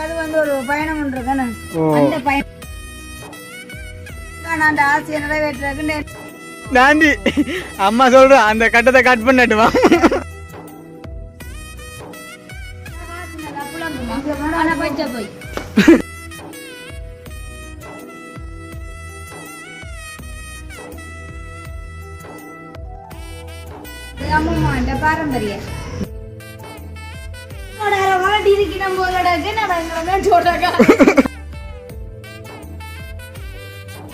அது வந்து ஒரு பயணம் ஒன்று இருக்கேன்னு. ஓ. அந்த பயணம். நான் அந்த ஆசையை நிறைவேற்றுறதுக்கு நாண்டி அம்மா சொல்றோம் அந்த கட்டத்தை கட் பண்ணட்டுமா? நான் எங்களை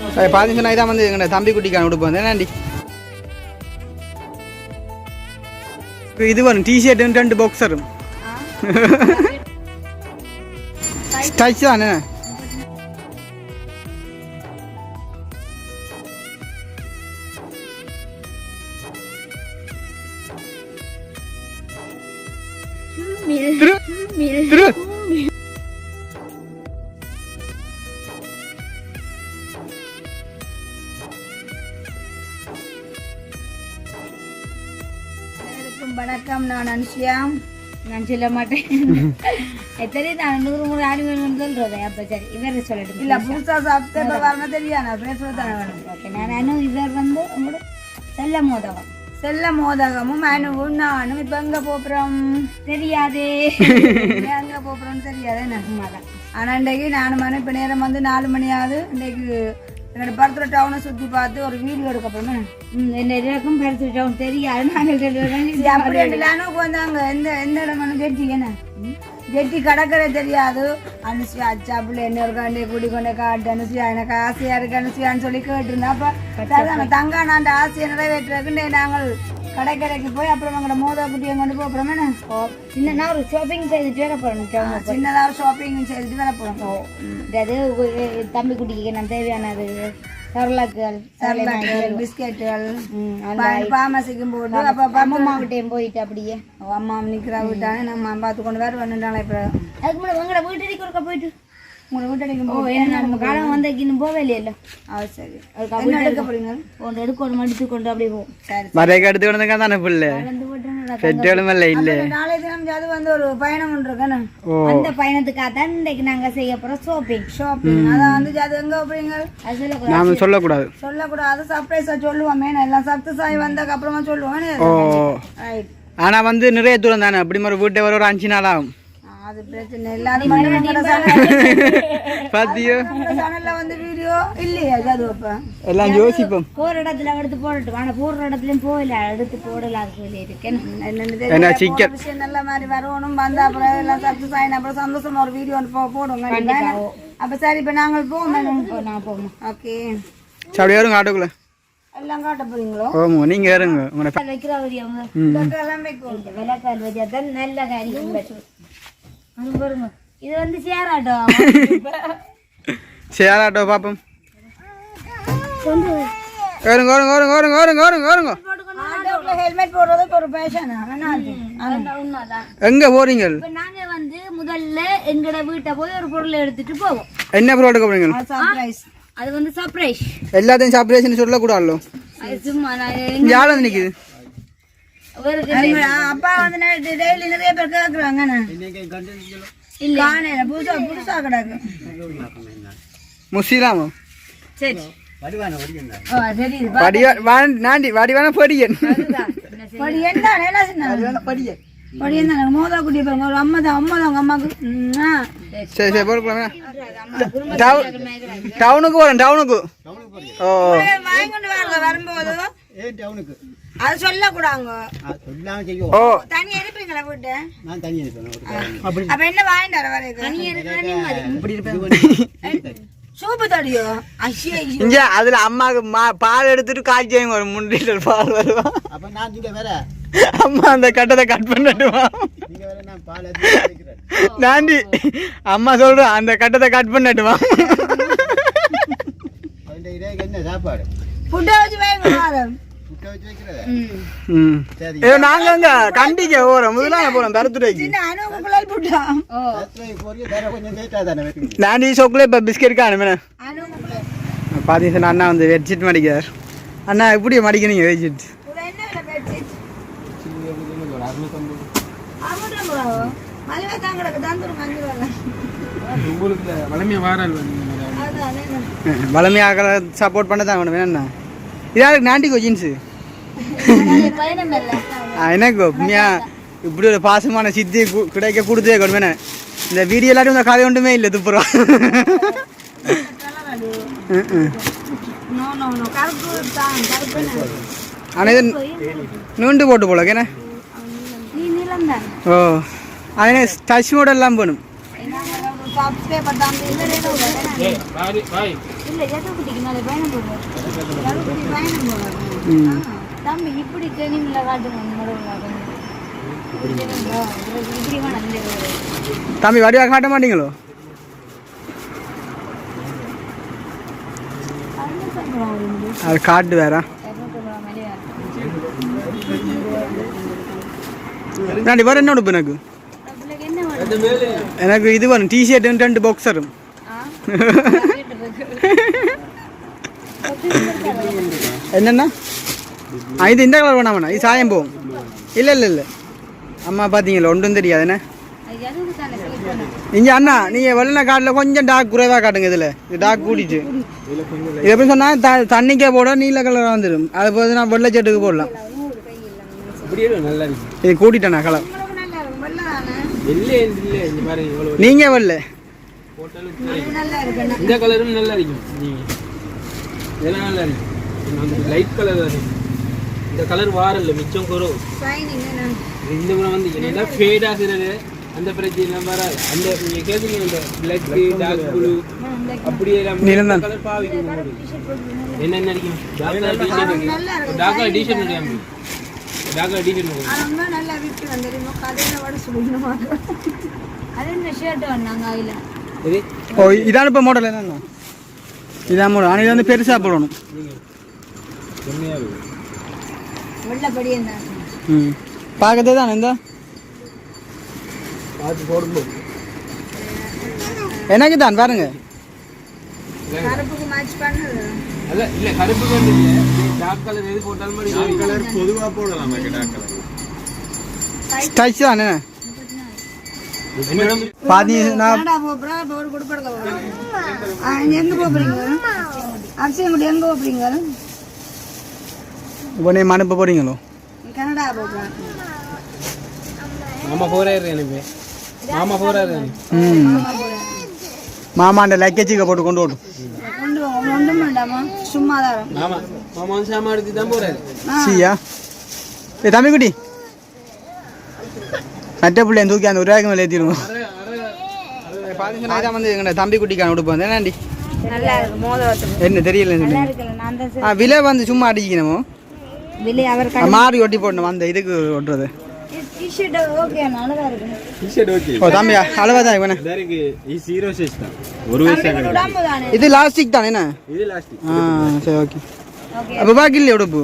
சொல்றாங்க பார்த்தீங்கன்னா இதான் வந்து எங்க தம்பி குட்டிக்கான உடுப்பு வந்து என்னண்டி இது வரும் டிஷர்ட் ரெண்டு பாக்ஸரும் ஸ்டைச் தானே சொல்ல மாட்டேன். எத்தனை நான் நூறு முறை ஆடுவேன் சொல்றது அப்ப சரி இவர் சொல்லட்டும். இல்ல புதுசா சாப்பிட்டு வரணும் தெரியா நான் பேசுறது ஓகே நான் அனு இவர் வந்து உங்களோட செல்ல மோதகம். செல்ல மோதகமும் அனுவும் நானும் இப்ப எங்க போப்புறோம் தெரியாதே. எங்க போப்புறோம் தெரியாதே நான் ஆனா இன்றைக்கு நானும் மணி இப்ப நேரம் வந்து நாலு மணி ஆகுது. இன்றைக்கு என்னோட பருத்துற டவுனை சுத்தி பார்த்து ஒரு வீடியோ எடுக்க போறோம். அப்படி எல்லாரும் வந்தாங்க. எந்த எந்த இடமான ஜெட்டி என்ன? ஜெட்டி கடற்கரை தெரியாது. அனுசியா அச்சா பிள்ளை என்ன இருக்காண்டே கூடி கொண்டே காட்டு. அனுசியா எனக்கு ஆசையா இருக்கு அனுசியான்னு சொல்லி கேட்டிருந்தா அப்ப தங்கா நான் ஆசையை நிறைவேற்றுறதுக்கு நாங்கள் கடற்கரைக்கு போய் அப்புறம் எங்களோட மோதா குட்டியை கொண்டு போய் அப்புறமே சின்னதா ஒரு ஷாப்பிங் செய்துட்டு வர போறோம் சின்னதா ஷாப்பிங் செய்துட்டு வர போறோம். அது தம்பி குட்டிக்கு நான் தேவையானது? பிஸ்கெட்டுகள் பாமசிக்கும் போட்டு அப்ப அம்மா கிட்டேயும் போயிட்டு அப்படியே அம்மா நிக்கிறா விட்டானே நம்ம பார்த்து கொண்டு வேற வந்துட்டாங்களே இப்ப அதுக்கு முன்னாடி உங்களோட ஒருக்கா போயிட்டு உங்களை வீட்டடிக்கும் போய் ஏன்னா நம்ம காலம் வந்து இன்னும் போவே இல்லையல்ல அது சரி. அதுக்கு எடுக்க போறீங்க? ஒன்று எடுக்க ஒரு மடித்து கொண்டு அப்படியே போகும் சரி மறைக்க எடுத்து கொண்டு தானே பிள்ளை? இல்லை இல்லை. நாளை தினம் அது வந்து ஒரு பயணம் இருக்கணும் ஓ. அந்த பயணத்துக்காக தான் இன்றைக்கு நாங்க செய்ய போறோம் ஷாப்பிங் ஷாப்பிங் அதான் வந்து அது எங்க போறீங்க? அது சொல்லக்கூடாது. நாம சொல்லக்கூடாது. சொல்லக்கூடாது. சர்ப்ரைஸா சொல்லுவோம். மேன எல்லாம் சக்சஸ் ஆகி வந்ததுக்கு அப்புறமா சொல்லுவோம். ஆனா வந்து நிறைய தூரம் தானே? அப்படி மாதிரி வீட்டை வர ஒரு அஞ்சு நாள் ஆகும். அது பிரச்சனை எல்லாரும் பாத்தியோ? சேனல்ல வந்து வீடியோ இல்லையா அது அப்ப? எல்லாம் யோசிப்போம். போற இடத்துல எடுத்து போடட்டும். ஆனா போடுற இடத்துலயும் போகல. எடுத்து போடல அது சொல்லி இருக்கேன் என்ன சிக்கன். நல்ல மாதிரி வரணும். வந்த அப்புறம் எல்லாம் சக்சஸ் ஆயின அப்புறம் சந்தோஷமா ஒரு வீடியோ போடுங்க அப்ப சரி இப்ப நாங்கள் போவோம். நான் போவோம். ஓகே. சரி ஆட்டோக்குள்ள. எல்லாம் காட்ட போறீங்களோ? ஓமோ நீங்க ஏறுங்க உங்களை வைக்கிற விளக்கால் தான் நல்ல காரியம். அது பாருங்க. இது வந்து சேராட்டம் சரி ஆட்டோ பாப்போம். ஓருங்க ஓருங்க ஓருங்க ஓருங்க ஓருங்க ஓருங்க ஹெல்மெட் போடுறது ஒரு பேஷன் எங்க போறீங்க? இப்ப நாங்க வந்து முதல்ல எங்கட வீட்டை போய் ஒரு பொருள் எடுத்துட்டு போவோம். என்ன பொருள் எடுக்க போறீங்க? சர்ப்ரைஸ் அது வந்து சர்ப்ரைஸ் எல்லாத்தையும் சர்ப்ரைஸ்னு சொல்லக்கூடாதோ சும்மா வந்து நிக்குது? அப்பா வந்து டெய்லி நிறைய பேர் கேக்குறாங்க இல்ல. காணையில புதுசா புதுசா கிடக்கு. முசிலாமோ சரி. நாண்டி வடிவான படியன். படியன் தான் என்ன சொன்னாங்க படியன். தான் மோதா குட்டி பாருங்க ஒரு அம்மா தான் அம்மா தான் அம்மாக்கு. சரி சரி டவுனுக்கு போறேன் டவுனுக்கு. ஓ. வாங்க வரும்போது. டவுனுக்கு. அது சொல்லக்கூடாங்க. சொல்லாம செய்யும் ஓ. தனி எடுப்பீங்களா வீட்டு? நான் தண்ணி ஒரு அப்ப என்ன வாங்கிட்டு வர வரைக்கும் இப்படி இருப்பேன். சூப்பு தடியோ? இங்க அதுல அம்மாவுக்கு மா பால் எடுத்துட்டு காய்ச்சி ஒரு மூணு லிட்டர் பால் வருவா அப்ப நான் இங்க வேற. அம்மா அந்த கட்டத்தை கட் பண்ணட்டுமா? நீங்க வேற நான் பால் எடுத்து வைக்கிறேன் நாண்டி அம்மா சொல்றோம் அந்த கட்டத்தை கட் இதே என்ன சாப்பாடு? ஏ நாங்க அங்க கண்டிக்க போறோம். முதல்ல போறோம் தானே வைக்கணும் நாண்டி சோக்குல இப்ப பிஸ்கெட் காணுமே பாத்தீங்கன்னா அண்ணா வந்து வெட்ஷீட் மடிக்கிறார். அண்ணா எப்படி மடிக்கிறீங்க என்ன பெட்ஷீட் வளமையாக என்ன. சப்போர்ட் பண்ண தான் வேணும் வேணா இதாருக்கு நாண்டிக்கோ ஜீன்ஸு? இல்லை எனக்கு உண்மையா இப்படி ஒரு பாசமான சித்தி கு- கிடைக்க கொடுத்தே கொடுவேனே இந்த வீடியோ எல்லாரும் இந்த கதை ஒன்றுமே இல்லை துப்புறம் என்ன? ஆனால் இது நுண்டு போட்டு போல என்ன தான் ஓ அதே டச் மோட் எல்லாம் போகணும். பேப்பர் தான் இந்த ரேட்டை விட ஏ பாய் பாய் இல்லை எதை குட்டிக்கு நாளை பயணம் போடுவோம் கருப்புட்டி பயணம் போடுவோம் ம் தம்பி இப்படி ட்ரெயினிங்ல காட்டுங்க நடுவில் இப்படி தெரியுங்களா? இதுல இப்படி வேணாம் இந்த road. தம்பி வடிவாக காட்ட மாட்டீங்களோ அறுநூத்தம்பது ரூபா வருது. அது காட்டு வேற இருநூத்தம்பது ரூபா மேலேயா? நாடி வர என்ன உடுப்பு எனக்கு நம்மளுக்கு என்ன வேணும்? எனக்கு இது வரும் டிஷர்ட் ரெண்டு பாக்ஸரும் ஆ? ஆ இது இந்த கலர் வேணாம் வேணாம். இது சாயம் போகும். இல்லை இல்லை இல்லை. அம்மா பார்த்தீங்களா ஒன்றும் தெரியாது. என்ன? இங்கே அண்ணா நீங்கள் வெள்ளன காட்டில் கொஞ்சம் டாக் குறைவாக காட்டுங்க இதில். இது டாக் கூட்டிட்டு. இது எப்படி சொன்னால் த தண்ணிக்கே போட நீல கலர் வந்துடும் அது போது நான் வெள்ளை செட்டுக்கு போடலாம். இது கூட்டிட்டேண்ணா கலர் நீங்க நல்லா இந்த நல்லா கலரும் நல்லா இருக்கும். நீங்கள் இதெல்லாம் நல்லா இருக்கும். லைட் கலர் தானே இந்த கலர் வாரல்ல மிச்சம் என்ன? இந்த முறை வந்து என்னன்னா ஃபேட் ஆகுறது. அந்த பிரச்சனை எல்லாம் வராது அந்த நீங்கள் கேட்குறீங்க இந்த பிளாக் டார்க் ப்ளூ அப்படியே நீலம்தான். கலர் போட்டுருந்தீங்க. என்ன நினைக்கும் dark colour T-shirt dark colour T-shirt dark colour T-shirt ஆனா ரொம்ப நல்லா விட்டு வந்துடுமோ? கதையில வட சொல்லணுமா அது என்ன ஷர்ட் வந்தாங்க அதில்? இது? ஓ இதான இப்போ மாடல் என்னண்ணா இதான் மாடல் ஆனால் இது வந்து பெருசாக போடணும். செம்மையாக இருக்கும் வெள்ளப்படி என்ன? ம். தானே இந்த? எனக்கு தான் பாருங்க. கருப்புக்கு மேட்ச் பண்ணது. இல்லை டார்க் கலர் எது போட்டாலும் மாதிரி கலர் பொதுவா போடலாம் டாக் கலர் டச் தானே? என்னிடம் பாதி நான் கனடா போகிறா இப்போ ஒரு கொடுப்படுக்க போகிறோம் எங்கே போகிறீங்க போகிறீங்க உடனே அனுப்ப போறீங்களோ கனடா போகிறேன் மாமா போறாரு எனக்கு மாமா போறாரு ம் மாமாண்ட லக்கேஜுக்கு போட்டு கொண்டு ஓடும் கொண்டு ஒன்றும் வேண்டாமா சும்மா தான் மாமா மாமா சாமா எடுத்து தான் போறாரு சியா ஏ தம்பி குட்டி நட்ட பிள்ளைய தூக்கி அந்த ஒரு மேலே ஏற்றிடுவோம் பார்த்தீங்கன்னா வந்து எங்கள்ட தம்பி குட்டிக்கான உடுப்பு வந்து என்னண்டி நல்லா இருக்கு மோதிரத்துக்கு என்ன தெரியல ஆ விலை வந்து சும்மா அடிக்கணுமோ வெளியே அவர் மாறி ஒட்டி போடணும் அந்த இதுக்கு ஒட்டுறது. டிஷர்ட் ஓகே நல்லா இருக்கு டிஷர்ட் ஓகே ஓ தம்பி அளவாக தான் வேணே இருக்கு இது ஜீரோ சைஸ் தான். ஒரு வயசு உடம்பு தானே இது லாஸ்டிக் தானே என்ன? இது லாஸ்டிக் ஆ சரி ஓகே ஓகே அப்போ பாக்கி இல்லையா உடுப்பு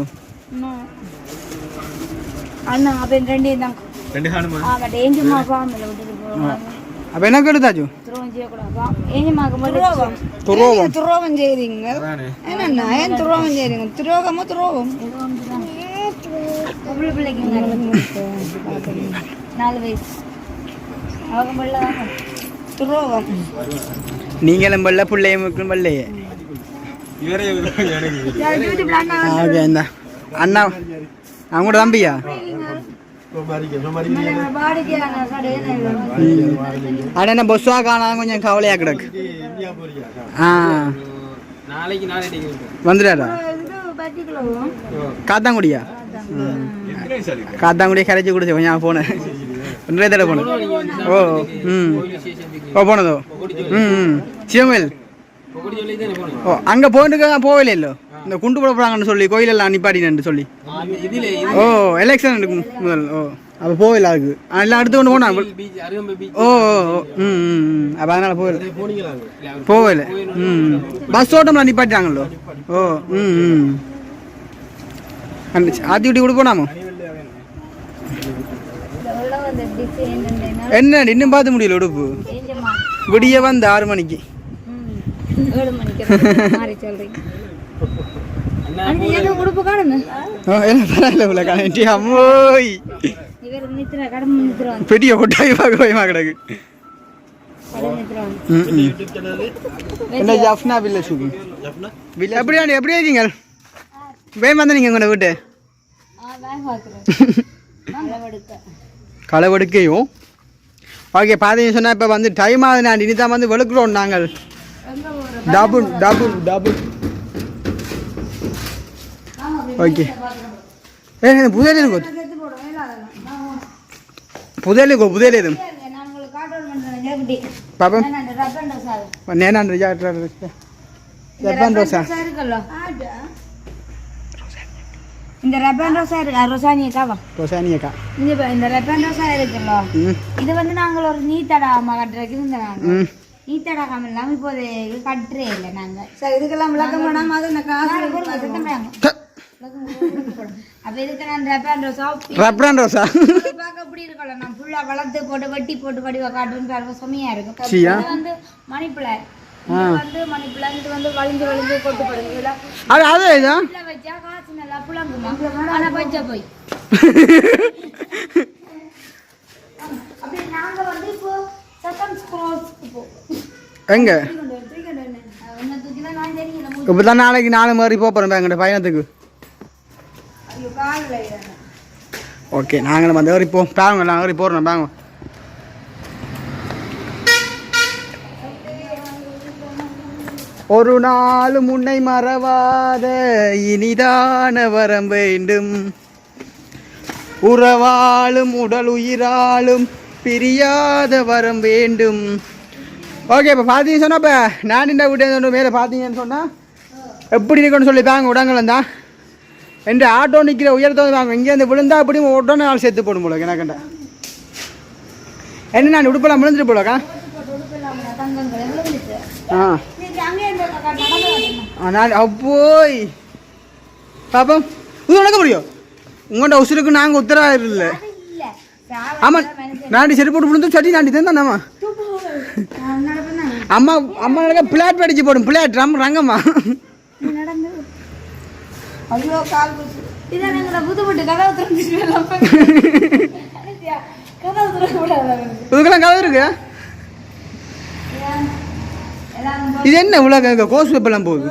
அண்ணா அப்போ ரெண்டு இருந்தாங்க ரெண்டு ஹானுமா? ஆ பட் ஏஞ்சமா ஃபார்மில் விட்டுட்டு போகிறோம் அப்போ என்ன எடுத்தாச்சு துரோகம் செய்யக்கூடாதா ஏஞ்சமாக்கு மட்டும் துரோகம்? துரோகம்? செய்றீங்க? என்னண்ணா ஏன் துரோகம் செய்றீங்க? துரோகமோ துரோகம்? பொம்பளை பிள்ளைக்கு நாலு வயசு. அவங்க பிள்ளை துரோகம். நீங்களும் பல்ல பிள்ளையும் அண்ணா ஆ ஓகே இந்த. அண்ணா அவங்களோட தம்பியா? என்ன பஸ்ஸாக காணாம கொஞ்சம் கவலையாக கிடக்கு. ஆ. வந்துடாரா காத்தாங்குடியா? காத்தாங்குடியை கரைச்சி குடிச்சு கொஞ்சம் போனேன் ஒன்றே தடவை போனேன் ஓ ம் ஓ போனதோ ம் ம் சிவமேல் ஓ அங்கே போயிட்டு போகவே இல்லோ இந்த குண்டு போட போகிறாங்கன்னு சொல்லி கோயிலெல்லாம் நிப்பாட்டினு சொல்லி இதுல ஓ எலெக்ஷன் இருக்கும் முதல் ஓ அப்போ போகல அதுக்கு எல்லாம் அடுத்து கொண்டு போனா ஓ ம் ம் அப்போ அதனால் போகல போகல ம் பஸ் ஓட்டம்லாம் நிப்பாட்டாங்களோ ஓ ம் ம் எவ்வளோ வந்து டிசைன் என்ன இன்னும் பார்த்து முடியல உடுப்பு? விடிய வந்து ஆறு மணிக்கு. பெரிய கொட்டாய் பார்க்க பயமா கிடக்கு. என்ன ஜஃப்னா வில்ல சுகி வில்ல எப்படி எப்படி இருக்கீங்க? வேம் வந்து நீங்கள் உங்களோட வீட்டு? களவெடுக்கையும். ஓகே பார்த்தீங்கன்னு சொன்னால் இப்போ வந்து டைம் ஆகுது நான் இனி தான் வந்து வெளுக்கிறோம் நாங்கள். டபுள் டபுள் டபுள் ஓகே ஏ புதையல் இருக்கோ புதையல் இருக்கோ புதையல் எதுவும் நான் உங்களுக்கு காட்டுறேன் பண்றேன் எப்படி பாப்பா நான் ரப்பன் ரோசா நேனான் ரிஜா ஜப்பான் ரோசா ரோசா இருக்குல்ல இந்த ரப்பன் ரோசா இருக்கு. ரோசானிய காவா ரோசானியக்கா. பாரு, இந்த ரப்பன் ரோசா இருக்குல்ல? இது வந்து நாங்கள் ஒரு நீத்தடாம கட்டுறதுக்கு இருந்த நாங்க. ம். நீத்தடாகம் இல்லாம இப்போது கட்டுறே இல்லை நாங்க. சரி இதுக்கெல்லாம் விளக்கம் பண்ணாம அது நான் காசு அப்ப இதுக்கு நான் ரப்பன் ரோசா ரப்ரான் ரோசா பார்க்க அப்படி இருக்கல நான் ஃபுல்லா வளர்த்து போட்டு வெட்டி போட்டு வடிவா காட்டுன்னு பாருங்க. செமையா இருக்கும். வந்து மணி இது வந்து மணி பிளான் இது வந்து வளைஞ்சு வளைஞ்சு கொட்டு போடுங்க இதெல்லாம் அது அது இதா? வச்சா காசு நல்லா புழங்குமா? ஆனா பச்சை போய். அப்படி நாங்க வந்து இப்போ செகண்ட் ஸ்க்ரோஸ்க்கு போ. எங்க? உன்னை தூக்கி தான் நான் தெரியல இப்போ தான் நாளைக்கு நாலு மாதிரி போகிறோம் எங்கள்கிட்ட பயணத்துக்கு. ஓகே நாங்களும் வந்து ஏறி போ பாருங்க நாங்கள் ஏறி போகிறோம் பாருங்க ஒரு நாள் முன்னை மறவாத இனிதான வரம் வேண்டும். உறவாளும் உடல் உயிராலும் பிரியாத வரம் வேண்டும். ஓகே இப்போ பார்த்தீங்கன்னு சொன்னா இப்போ நான் இந்த வீட்டு மேலே பார்த்தீங்கன்னு சொன்னால் எப்படி இருக்குன்னு சொல்லி தாங்க விடாங்களா தான் என்ற ஆட்டோ நிற்கிற உயரத்தை வந்து வாங்க இங்கேருந்து விழுந்தா அப்படியும் உடனே நாள் சேர்த்து போடும் போல எனக்கண்டா. என்ன நான் உடுப்பெல்லாம் விழுந்துட்டு போலக்கா? ஆ. நீங்க அங்கே இந்த நடந்து ஆ, நான் அப்போய் பாப்போம். இது நடக்க முடியும் உங்கள்கிட்ட உசுருக்கு நாங்கள் உத்தரவாக இல்லை. ஆமாம் நாண்டி செடி போட்டு விழுந்து சட்டி நாண்டி தான் அம்மா நடப்பேன் அம்மா அம்மா நடக்க பிளாட் படிச்சு போடும் பிளாட் ரம் ரங்கம்மா. ஐயோ கால் கதவு கதவு இதுக்கெல்லாம் கதை இருக்கு? இது என்ன இவ்வளோ கோஸ் வெப்பெல்லாம் போகுது.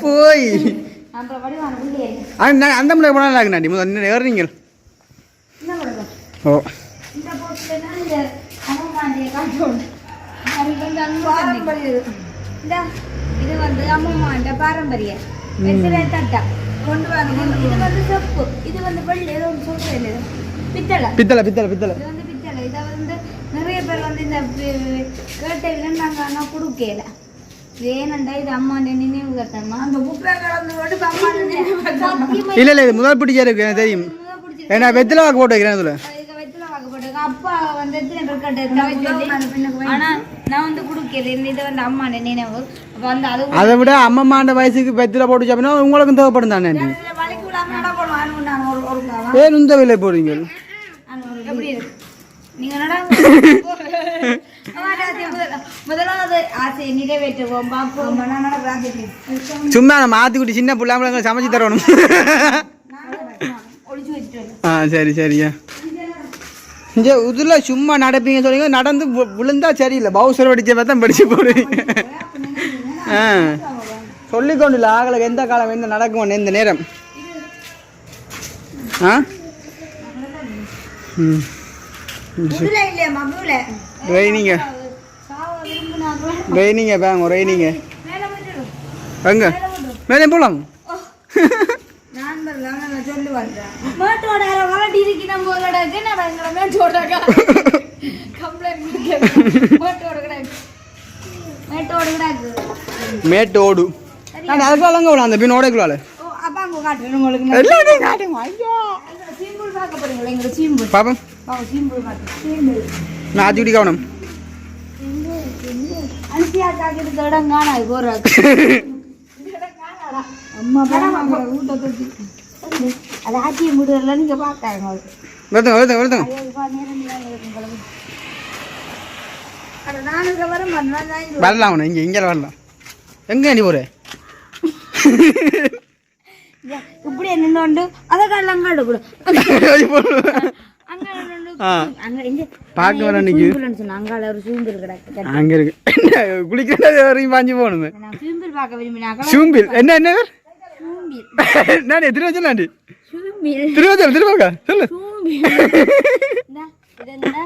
போய். அந்த முறை போனால் நாண்டி முதல் ஏறுறீங்க என்ன பண்ணுறோம் ஓ இந்த போட்டுனா இந்த அம்மாமாண்டிய காட்டணும் அவங்களுக்கு வந்து அனுபவம் இந்த இது. வந்து அம்மாமாண்ட பாரம்பரிய. தட்டா கொண்டு வாங்க. இது வந்து செப்பு. இது வந்து வெள்ளி ஏதோ ஒன்று சொல்றேன் இல்லை. பித்தளை. பித்தளை பித்தளை பித்தளை. இது வந்து பித்தளை. இதை வந்து நிறைய பேர் வந்து இந்த கேட்டையில நாங்கள் ஆனால் கொடுக்கல. வேணண்டா இது அம்மாண்ட நினைவு கட்டமா அந்த குப்பை கலந்து அம்மா இல்லை இல்லை இது முதல் பிடிச்சா இருக்கு எனக்கு தெரியும். ஏன்னா வெத்தில வாக்கு போட்டு வைக்கிறேன் வாக்கப்பட்டிருக்கு. அப்பா வந்து ஆனா நான் வந்து கொடுக்கல. இந்த இது வந்து அம்மாண்ட நினைவு. அப்ப வந்து அது அதை விட அம்மம்மாண்ட வயசுக்கு வெத்தில போட்டு சாப்பினா உங்களுக்கும் தேவைப்படும் தானே ஏன் இந்த விலை போடுறீங்க? எப்படி இருக்கு? நீங்க நட முதலாவது ஆசையை நிறைவேற்றுவோம் பார்ப்போம். நான் நடக்கிறேன் சும்மா நம்ம மாற்றி குட்டி சின்ன பிள்ளைங்களை சமைச்சு தரணும். ஆ சரி சரியா இங்கே இதில் சும்மா நடப்பீங்க சொல்லுங்க நடந்து விழுந்தா சரியில்லை. பவுசர் படிச்ச தான் படிச்சு போடுவீங்க. ஆ. சொல்லிக்கொண்டு இல்லை. ஆகலை. எந்த காலம் எந்த நடக்கும் எந்த நேரம். ஆ? ம். விரும்பினாங்களா ரெய்னிங்க. பேங்க ரெய்னிங்க. எங்க? மேலே போகலாம் நான் வரலாம் நான் சொல்லி வந்தேன் மேட்டோட வளட்டி இருக்கிற போலோட என்ன எங்களை மேட்டோட கம்ப்ளைண்ட் மேட்டோட கிடாக்கு. மேட்டோட கிடாக்கு. மேட்டு ஓடு நான் அதுக்குள்ள விடலாம் அந்த பின் ஓடைக்குள்ளால ஓ அப்பா அங்கே காட்டுறேன் உங்களுக்கு எல்லாத்தையும் காட்டுங்க ஐயோ. சிம்பிள் பார்க்க போறீங்களா? எங்க சிம்பிள். பாப்போம். பாவம் சிம்பிள் பார்த்து சிம்பிள். நான் ஆச்சுடி கவனம் அனுசியா காக்கிட்டு இடம் காணாது போறாக்கு அம்மா பரமா வீட்டை தூக்கி. அது ஆட்சியை முடியல நீங்க பார்க்காங்க வருதுங்க வருதுங்க வருதுங்க. வரலாம் அவனை இங்கே இங்கே வரலாம். எங்கே நீ போகிற இப்படியே நின்னோண்டு அதை காலில் அங்கே கூட பார்க்க வர ஒரு அங்கே இருக்கு. குளிக்கிறது பாஞ்சு போகணுமே. சூம்பில் பார்க்க விரும்பினாக்கா சூம்பில் என்ன என்ன நான் சூம்பில் திருவச்சல் திருவாக்கா சொல்லு சூம்பில் இந்தா, இது என்ன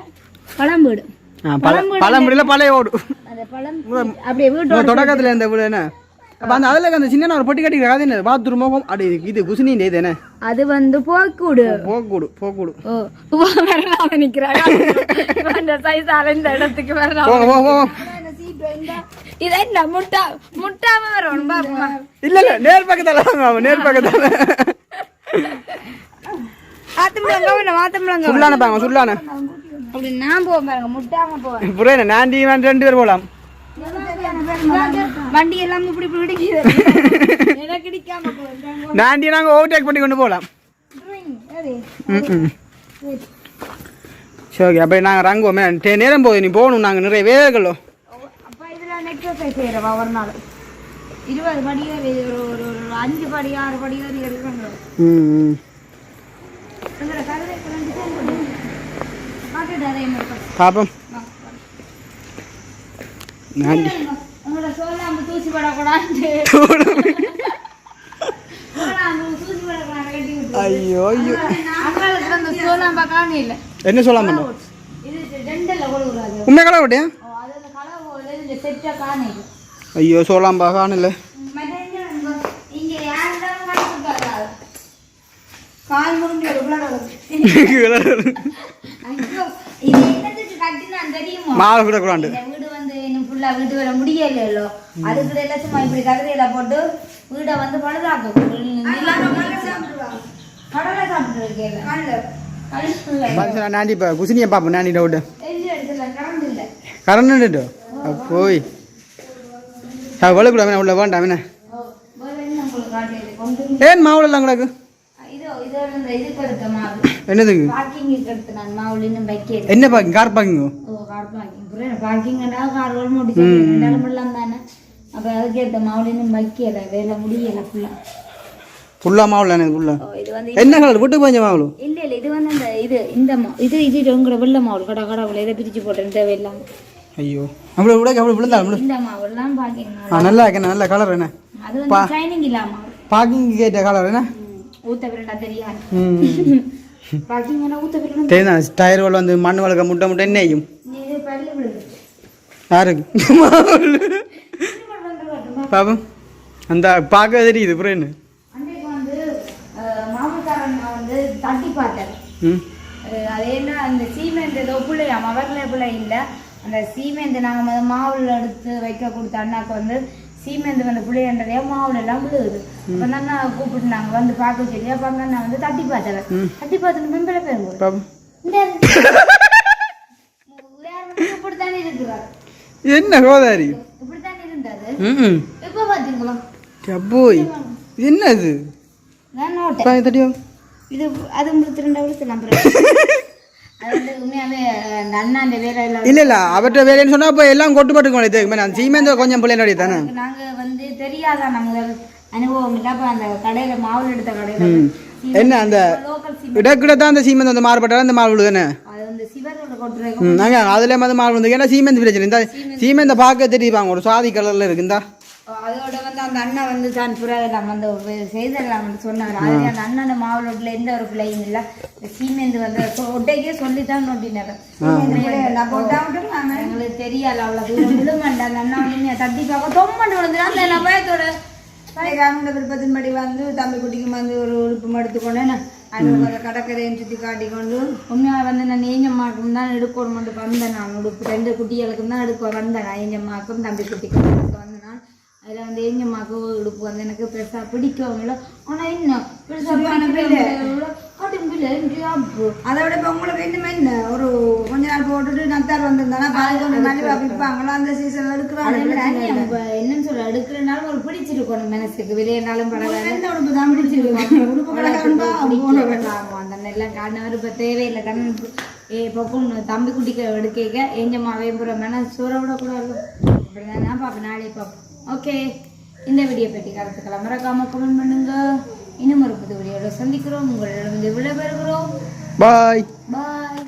பழம் வீடு ஆ பழம் பழம்புடியில் பழைய ஓடு அந்த பழம் அப்படியே தொடக்கத்தில் இந்த வீடு என்ன அப்போ அந்த அதில் அந்த சின்ன ஒரு பொட்டி கட்டி அது என்ன பாத்ரூமோ அடி இது குசினி இது என்ன அது வந்து போக்கூடு போக்கூடு போக்கூடு ஓ வரலாம் நிக்கிறாங்க அந்த சைஸால இந்த இடத்துக்கு வரலாம் இது என்ன முட்டா முட்டாம இல்ல இல்ல நேர் பக்கத்தால வாங்க நேர் பக்கத்தால ஆத்தம்பளங்க வேணும் ஆத்தம்பளங்க சுல்லான பாங்க சுல்லான அப்படி நான் போவேன் பாருங்க முட்டாம போவேன் புரியல நான் டீ வேன் ரெண்டு பேர் போலாம் வண்டி எல்லாம் இப்படி எனக்கு நாங்க ஓவர்டேக் பண்ணி கொண்டு சரி ஓகே அப்போ நாங்கள் ரங்குவோமே நேரம் போகுது நீ போகணும் நாங்கள் நிறைய வேலைகளோ எக்ஸசைஸ் செய்யறவா ஒரு நாள். இருபது படி ஒரு ஒரு ஒரு அஞ்சு படி ஆறு படி ஏறி இருக்கிறாங்க ம் ம். உங்களோட கருதை பார்த்துட்டு அதே மாதிரி பண்ணு. பாப்போம். உங்களோட சோளாம்பு தூசி படக்கூடாது ஐயோ ஐயோ. அங்காளுக்கு அந்த சோளாம்பா காணி இல்லை? என்ன கொடுக்குறாது உண்மை கடை விட்டியா என்னத்துக்கு கட்டினான் தெரியுமா மாலை கூட கூடாண்டு வீடு வந்து இன்னும் ஃபுல்லா வீட்டு வேலை முடியலையோ அதுக்கு எல்லாம் சும்மா இப்படி கருதையில போட்டு வீடை வந்து பழுதாக்கும் கடலை சாப்பிட்டு இருக்கேன் நாண்டி இப்போ குசினியை பார்ப்போம் நாண்டி டவுட்டு எள்ளி அடிச்சல கரண்ட் இல்லை கரண்ட்டு போய் வலுக்கூடாது உள்ள வேண்டாம் ஏன் கிடக்கு? இந்த மாவுல இன்னும் வைக்கல என்ன பார்க்கிங் கார் பார்க்கிங் மாவுல ஃபுல்லா மாவுல எனக்கு ஃபுல்லா என்ன கலர்? வீட்டுக்கு கொஞ்சம் மாவுளு இல்ல இல்ல இது வந்து அந்த இது இந்த இது இது உங்களோட வெள்ளை மாவு கடை கடவுள இதை பிரிச்சு போட்டேன் தேவையில்லாம. ஐயோ. அவ்வளோ விட அவ்வளோ விழுந்தா ஆ நல்லா இருக்கேன் நல்ல கலர் என்ன? பார்க்கிங் கேட்ட கலர் என்ன? தெரியாது. டயர் வள வந்து மண் வளர்க்க முட்டை முட்டை என்ன விழுது. யாருக்கு பாப்போம் அந்த பார்க்க தெரியுது அப்புறம் அது என்ன அந்த சீமெண்ட் ஏதோ பிள்ளையாம் அவர்ல பிள்ளை இல்லை. அந்த சீமெண்ட் நாங்கள் வந்து மாவுல எடுத்து வைக்க கொடுத்த அண்ணாக்கு வந்து சீமெண்ட் வந்து பிள்ளைன்றதே மாவுல எல்லாம் விழுகுது. அப்போ அண்ணா கூப்பிட்டு நாங்கள் வந்து பார்க்க சொல்லி அப்போ அந்த அண்ணா வந்து தட்டி பார்த்தவன் தட்டி பார்த்துட்டு மெம்பரை பேருங்க இப்படித்தானே இருக்கிறார்? என்ன கோதாரி? இப்படித்தானே இருந்தது இப்போ பார்த்தீங்களா போய் இது என்ன இது நான் அது உங்களுக்கு ரெண்டு விழுத்து நம்புறேன் இல்ல இல்ல அவர்கிட்ட வேலைன்னு சொன்னா இப்போ எல்லாம் கொட்டு பட்டுக்கணும் இது அந்த சீமெந்த கொஞ்சம் பிள்ளைங்க தானே? நாங்க வந்து தெரியாதா நம்ம அனுபவம் இல்ல. அப்ப அந்த கடையில மாவுல எடுத்த கடையில ம். என்ன அந்த தான் அந்த சீமெண்ட் வந்து மாறுபட்டாலும் அந்த மாவு தானே அது வந்து சிவரோட கொட்டுறதுக்கு ம் நாங்க அதுல வந்து மாவு வந்து ஏன்னா பிரச்சனை. இந்த சீமெந்த பார்க்க தெரியுவாங்க ஒரு சாதி கலர்ல இருக்கு இந்தா அதோட வந்து அந்த அண்ணன் வந்து தான் புறாதெல்லாம் வந்து செய்தெல்லாம் வந்து சொன்னார். அது அந்த அண்ணன் மாவுலோட்டில் எந்த ஒரு பிள்ளையும் இல்லை. சீமெந்து வந்து ஒட்டைக்கே சொல்லித்தான் நோட்டினார் எங்களுக்கு தெரியாது அவ்வளோ தூரம் விழுமண்டா அந்த அண்ணா வந்து தட்டி பார்க்க தொம்மண்டு விழுந்து அந்த நான் பயத்தோட அவங்க விருப்பத்தின்படி வந்து தம்பி குட்டிக்கு வந்து ஒரு உறுப்பு எடுத்துக்கொண்டு அது கடற்கரையும் சுற்றி காட்டிக்கொண்டு உண்மையாக வந்து நான் ஏஞ்சம்மாக்கும் தான் எடுக்கணும் மட்டும் வந்தேன் நான் உடுப்பு. ரெண்டு குட்டிகளுக்கும் தான் எடுக்க வந்தேன். நான் ஏஞ்சம்மாக்கும் தம்பி குட்டிக்கும் எடுக்க வந்தேன் நான். அதில் வந்து ஏஞ்சம்மாக்கு உடுப்பு வந்து எனக்கு பெருசாக பிடிக்கவும் இல்லை. ஆனால் என்ன? பெருசாக அதை விட இப்போ உங்களுக்கு இன்னுமே என்ன? ஒரு கொஞ்ச நாள் போட்டுட்டு நத்தார் வந்திருந்தானா? விற்பாங்களா? அந்த சீசன் எடுக்கிறாங்க. என்னன்னு சொல்ல எடுக்கிறனாலும் ஒரு பிடிச்சிருக்கணும் மனசுக்கு. விளையாண்டாலும் பரவாயில்ல. உடுப்பு தான் பிடிச்சிருக்கு உடுப்பு கலக்காண்டா ஆமா, அந்த நெல்லாம் காரணம் இப்ப தேவையில்லை. கண்ணு ஏ பக்கம் தம்பி குட்டிக்கு எடுக்க எஞ்சம்மாவே புற மன சூற விடக்கூடாது அப்படிதான் நான் பாப்பேன் நாளே பார்ப்போம். ஓகே இந்த வீடியோ பற்றி கருத்துக்களை மறக்காம கமெண்ட் பண்ணுங்க. இன்னும் ஒரு புது வீடியோட சந்திக்கிறோம். உங்களிடம் விடைபெறுகிறோம். பாய் பாய்